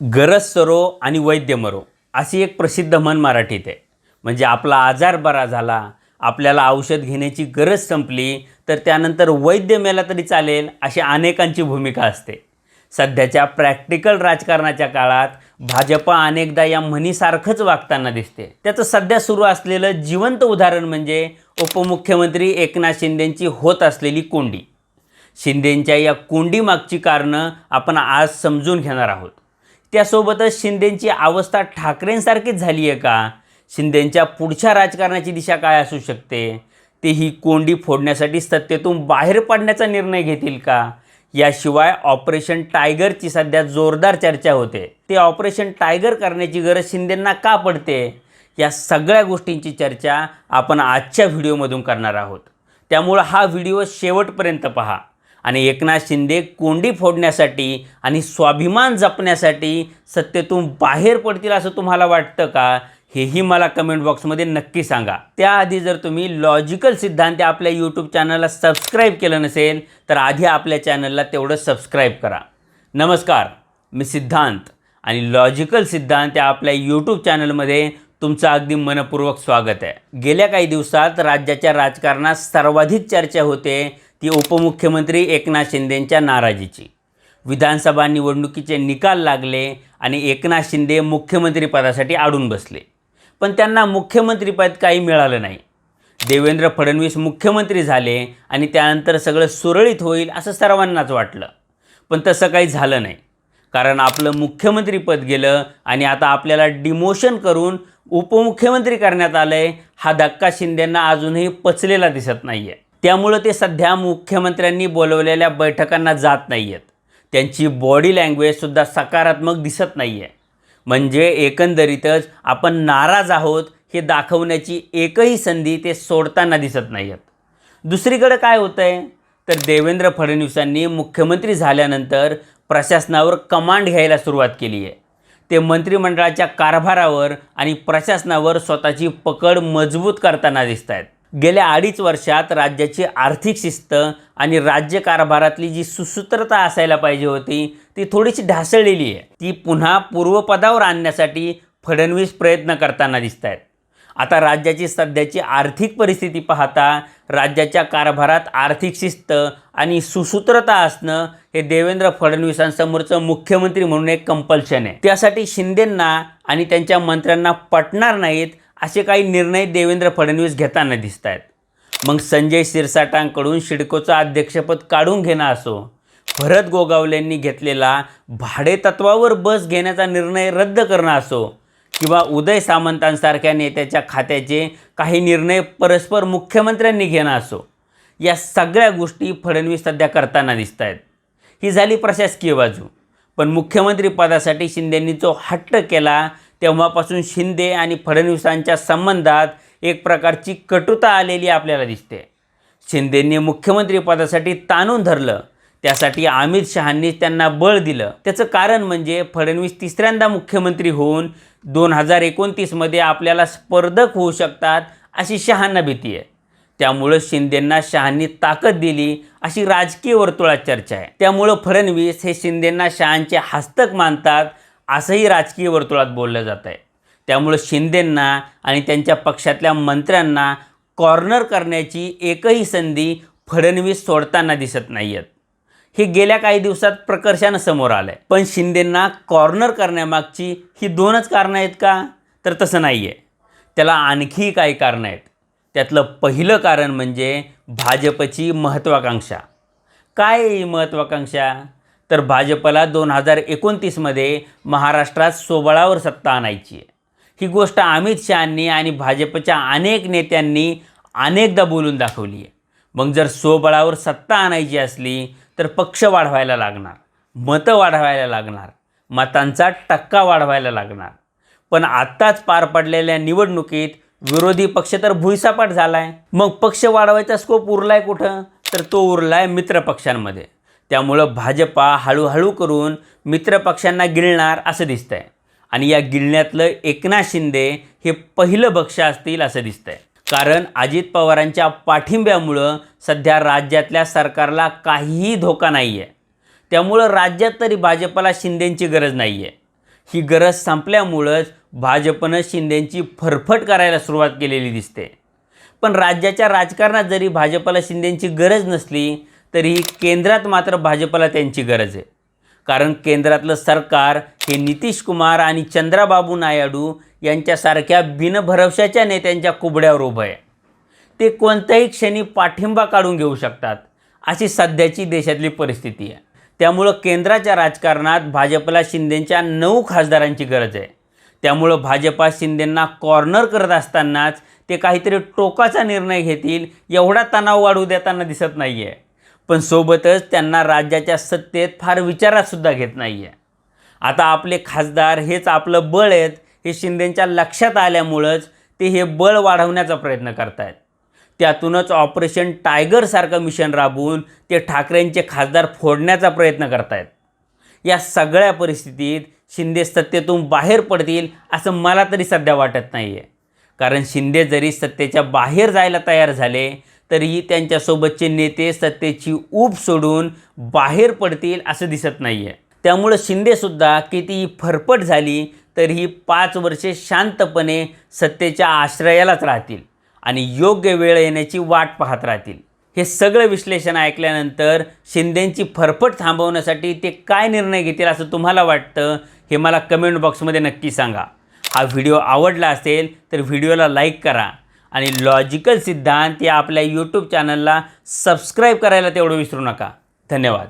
गरज सरो आणि वैद्य मरो अशी एक प्रसिद्ध म्हण मराठीत आहे. म्हणजे आपला आजार बरा झाला आपल्याला औषध घेण्याची गरज संपली तर त्यानंतर वैद्य मेला तरी चालेल अशी अनेकांची भूमिका असते. सध्याच्या प्रॅक्टिकल राजकारणाच्या काळात भाजपा अनेकदा या म्हणीसारखंच वागताना दिसते. त्याचं सध्या सुरू असलेलं जिवंत उदाहरण म्हणजे उपमुख्यमंत्री एकनाथ शिंदेंची होत असलेली कोंडी. शिंदेंच्या या कोंडीमागची कारणं आपण आज समजून घेणार आहोत. त्यासोबतच शिंदेंची अवस्था ठाकरेंसारखीच झाली आहे का? शिंदेंच्या पुढच्या राजकारणाची दिशा काय असू शकते? ते ही कोंडी फोडण्यासाठी सत्तेतून बाहेर पडण्याचा निर्णय घेतील का? याशिवाय ऑपरेशन टायगरची सध्या जोरदार चर्चा होते. ते ऑपरेशन टायगर करण्याची गरज शिंदेंना का पडते? या सगळ्या गोष्टींची चर्चा आपण आजच्या व्हिडिओमधून करणार आहोत. त्यामुळं हा व्हिडिओ शेवटपर्यंत पहा. आणि एकनाथ शिंदे कोंडी फोडण्यासाठी आणि स्वाभिमान जपण्यासाठी सत्तेतून बाहेर पडतील असं तुम्हाला वाटतं का? हेही मला कमेंट बॉक्समध्ये नक्की सांगा. त्याआधी जर तुम्ही लॉजिकल सिद्धांत आपल्या यूट्यूब चॅनलला सबस्क्राईब केलं नसेल तर आधी आपल्या चॅनलला तेवढं सबस्क्राईब करा. नमस्कार मी सिद्धांत आणि लॉजिकल सिद्धांत या आपल्या यूट्यूब चॅनलमध्ये तुमचं अगदी मनपूर्वक स्वागत आहे. गेल्या काही दिवसात राज्याच्या राजकारणात सर्वाधिक चर्चा होते ती उपमुख्यमंत्री एकनाथ शिंदेंच्या नाराजीची. विधानसभा निवडणुकीचे निकाल लागले आणि एकनाथ शिंदे मुख्यमंत्रीपदासाठी आडून बसले. पण त्यांना मुख्यमंत्रीपद काही मिळालं नाही. देवेंद्र फडणवीस मुख्यमंत्री झाले आणि त्यानंतर सगळं सुरळीत होईल असं सर्वांनाच वाटलं. पण तसं काही झालं नाही. कारण आपलं मुख्यमंत्रीपद गेलं आणि आता आपल्याला डिमोशन करून उपमुख्यमंत्री करण्यात आलं आहे हा धक्का शिंदेंना अजूनही पचलेला दिसत नाही आहे त्यामुळं ते सध्या मुख्यमंत्र्यांनी बोलवलेल्या बैठकांना जात नाही आहेत त्यांची बॉडी लँग्वेजसुद्धा सकारात्मक दिसत नाही आहे म्हणजे एकंदरीतच आपण नाराज आहोत हे दाखवण्याची एकही संधी ते सोडताना दिसत नाही आहेत दुसरीकडे काय होतं आहे तर देवेंद्र फडणवीसांनी मुख्यमंत्री झाल्यानंतर प्रशासनावर कमांड घ्यायला सुरुवात केली आहे ते मंत्रिमंडळाच्या कारभारावर आणि प्रशासनावर स्वतःची पकड मजबूत करताना दिसत आहेत गेल्या अडीच वर्षात राज्याची आर्थिक शिस्त आणि राज्य कारभारातली जी सुसूत्रता असायला पाहिजे होती ती थोडीशी ढासळलेली आहे. ती पुन्हा पूर्वपदावर आणण्यासाठी फडणवीस प्रयत्न करताना दिसत आहेत आता राज्याची सध्याची आर्थिक परिस्थिती पाहता राज्याच्या कारभारात आर्थिक शिस्त आणि सुसूत्रता असणं हे देवेंद्र फडणवीसांसमोरचं मुख्यमंत्री म्हणून एक कंपल्शन आहे. त्यासाठी शिंदेंना आणि त्यांच्या मंत्र्यांना पटणार नाहीत असे काही निर्णय देवेंद्र फडणवीस घेताना दिसत आहेत मग संजय शिरसाटांकडून शिडकोचं अध्यक्षपद काढून घेणं असो भरत गोगावलेंनी घेतलेला भाडेतत्वावर बस घेण्याचा निर्णय रद्द करणं असो किंवा उदय सामंतांसारख्या नेत्याच्या खात्याचे काही निर्णय परस्पर मुख्यमंत्र्यांनी घेणं असो या सगळ्या गोष्टी फडणवीस सध्या करताना दिसत आहेत ही झाली प्रशासकीय बाजू. पण मुख्यमंत्री पदासाठी शिंदेंनी जो हट्ट केला तेव्हापासून शिंदे आणि फडणवीसांच्या संबंधात एक प्रकारची कटुता आलेली आपल्याला दिसते. शिंदेंनी मुख्यमंत्रीपदासाठी ताणून धरलं. त्यासाठी अमित शहांनी त्यांना बळ दिलं. त्याचं कारण म्हणजे फडणवीस तिसऱ्यांदा मुख्यमंत्री होऊन दोन हजार एकोणतीसमध्ये आपल्याला स्पर्धक होऊ शकतात अशी शहांना भीती आहे. त्यामुळं शिंदेंना शहांनी ताकद दिली अशी राजकीय वर्तुळात चर्चा आहे. त्यामुळं फडणवीस हे शिंदेंना शहांचे हस्तक मानतात असंही राजकीय वर्तुळात बोललं जात आहे. त्यामुळं शिंदेंना आणि त्यांच्या पक्षातल्या मंत्र्यांना कॉर्नर करण्याची एकही संधी फडणवीस सोडताना दिसत नाही आहेत हे गेल्या काही दिवसात प्रकर्षानं समोर आलं आहे पण शिंदेंना कॉर्नर करण्यामागची ही दोनच कारणं आहेत का? तर तसं नाही आहे त्याला आणखी काही कारणं आहेत. त्यातलं पहिलं कारण म्हणजे भाजपची महत्त्वाकांक्षा काय महत्त्वाकांक्षा तर भाजपला दोन हजार एकोणतीसमध्ये महाराष्ट्रात सोबळावर सत्ता आणायची आहे. ही गोष्ट अमित शहांनी आणि भाजपच्या अनेक नेत्यांनी अनेकदा बोलून दाखवली आहे. मग जर सोबळावर सत्ता आणायची असली तर पक्ष वाढवायला लागणार मतं वाढवायला लागणार मतांचा टक्का वाढवायला लागणार. पण आत्ताच पार पडलेल्या निवडणुकीत विरोधी पक्ष तर भुईसापाट झाला आहे मग पक्ष वाढवायचा स्कोप उरलाय कुठं? तर तो उरलाय मित्रपक्षांमध्ये त्यामुळं भाजपा हळूहळू करून मित्रपक्षांना गिळणार असं दिसतंय. आणि या गिळण्यातलं एकनाथ शिंदे हे पहिलं पक्ष असतील असं दिसतंय. कारण अजित पवारांच्या पाठिंब्यामुळं सध्या राज्यातल्या सरकारला काहीही धोका नाही आहे त्यामुळं राज्यात तरी भाजपला शिंदेंची गरज नाही आहे ही गरज संपल्यामुळंच भाजपनं शिंदेंची फरफट करायला सुरुवात केलेली दिसते. पण राज्याच्या राजकारणात जरी भाजपला शिंदेंची गरज नसली तरीही केंद्रात मात्र भाजपला त्यांची गरज आहे. कारण केंद्रातलं सरकार हे नितीश कुमार आणि चंद्राबाबू नायडू यांच्यासारख्या बिनभरवशाच्या नेत्यांच्या कुबड्यावर उभं आहे. ते कोणत्याही क्षणी पाठिंबा काढून घेऊ शकतात अशी सध्याची देशातली परिस्थिती आहे. त्यामुळं केंद्राच्या राजकारणात भाजपला शिंदेंच्या नऊ खासदारांची गरज आहे. त्यामुळं भाजपा शिंदेंना कॉर्नर करत असतानाच ते काहीतरी टोकाचा निर्णय घेतील एवढा तणाव वाढू देताना दिसत नाही आहे पण सोबतच त्यांना राज्याच्या सत्तेत फार विचारातसुद्धा घेत नाही आहे आता आपले खासदार हेच आपलं बळ आहेत हे शिंदेंच्या लक्षात आल्यामुळंच ते हे बळ वाढवण्याचा प्रयत्न करतायत. त्यातूनच ऑपरेशन टायगरसारखं मिशन राबवून ते ठाकरेंचे खासदार फोडण्याचा प्रयत्न करतायत. या सगळ्या परिस्थितीत शिंदे सत्तेतून बाहेर पडतील असं मला तरी सध्या वाटत नाही आहे कारण शिंदे जरी सत्तेच्या बाहेर जायला तयार झाले तरीही त्यांच्यासोबतचे नेते सत्तेची ऊब सोडून बाहेर पडतील असं दिसत नाही आहे त्यामुळं शिंदेसुद्धा कितीही फरफट झाली तरीही पाच वर्षे शांतपणे सत्तेच्या आश्रयालाच राहतील आणि योग्य वेळ येण्याची वाट पाहत राहतील. हे सगळं विश्लेषण ऐकल्यानंतर शिंदेंची फरफट थांबवण्यासाठी ते काय निर्णय घेतील असं तुम्हाला वाटतं हे मला कमेंट बॉक्समध्ये नक्की सांगा. हा व्हिडिओ आवडला असेल तर व्हिडिओला लाईक करा. आणि लॉजिकल सिद्धांत या आपल्या यूट्यूब चॅनलला सबस्क्राईब करायला तेवढं विसरू नका. धन्यवाद.